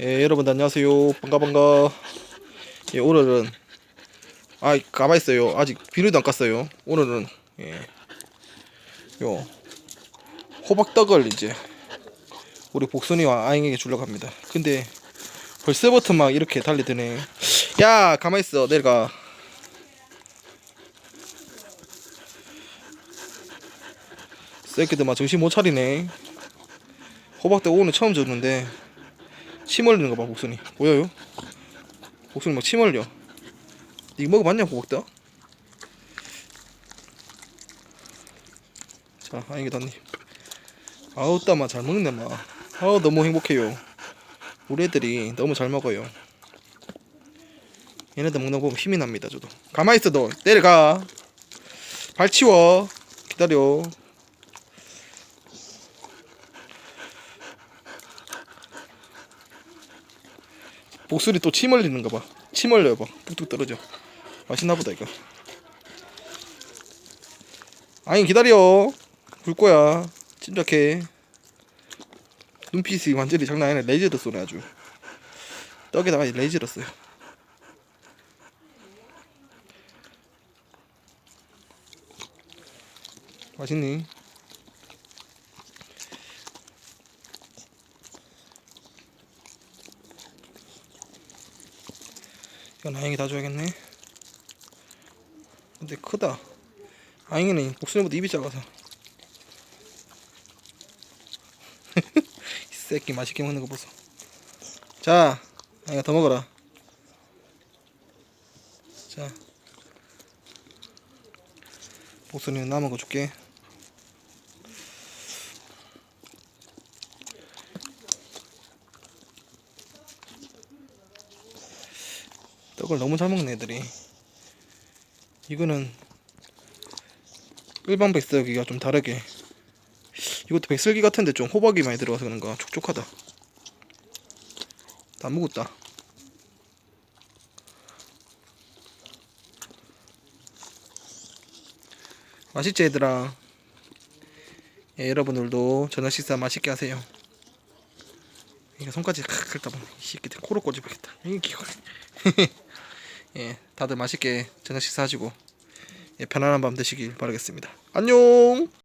예, 여러분 안녕하세요. 반가 반가. 예, 오늘은 아 가만 있어요. 아직 비누도 안 깠어요. 오늘은 예, 요 호박떡을 이제 우리 복순이와 아잉에게 주려고 합니다. 근데 벌써부터 막 이렇게 달리드네. 야, 가만 있어. 내려가. 새끼들 막 정신 못 차리네. 호박떡 오늘 처음 줬는데 침 흘리는 거 봐, 복순이. 보여요? 복순이 막 침 흘려. 이거 먹어봤냐, 호박떡? 자, 덧님. 아우, 따마 잘 먹네, 마. 아우, 너무 행복해요. 우리 애들이 너무 잘 먹어요. 얘네들 먹는 거 보면 힘이 납니다, 저도. 가만히 있어, 너. 내려가. 발 치워. 기다려. 목소리 또 침 흘리는 거 봐. 침 흘려요, 봐. 뚝뚝 떨어져. 맛있나 보다, 이거. 아니, 기다려. 굴 거야. 침착해. 눈빛이 완전히 장난 아니네. 레이저로 쏘네, 아주. 떡에다가 레이저로 써요. 맛있니? 이건 아잉이 다 줘야겠네. 근데 크다. 아잉이는 목소리보다 입이 작아서. 이 새끼 맛있게 먹는 거 보소. 자, 아잉아 더 먹어라. 자, 목소리는 남은 거 줄게. 떡을 너무 잘 먹네 애들이. 이거는 일반 백설기가 좀 다르게. 이것도 백설기 같은데 좀 호박이 많이 들어가서 그런가. 촉촉하다. 다 묵었다. 맛있지 얘들아? 예, 여러분들도 저녁 식사 맛있게 하세요. 이게 손까지 칵 긁다 보면 이 새끼들 코로 꼬집어야겠다. 이게 기가 예, 다들 맛있게 저녁 식사하시고 예, 편안한 밤 되시길 바라겠습니다. 안녕.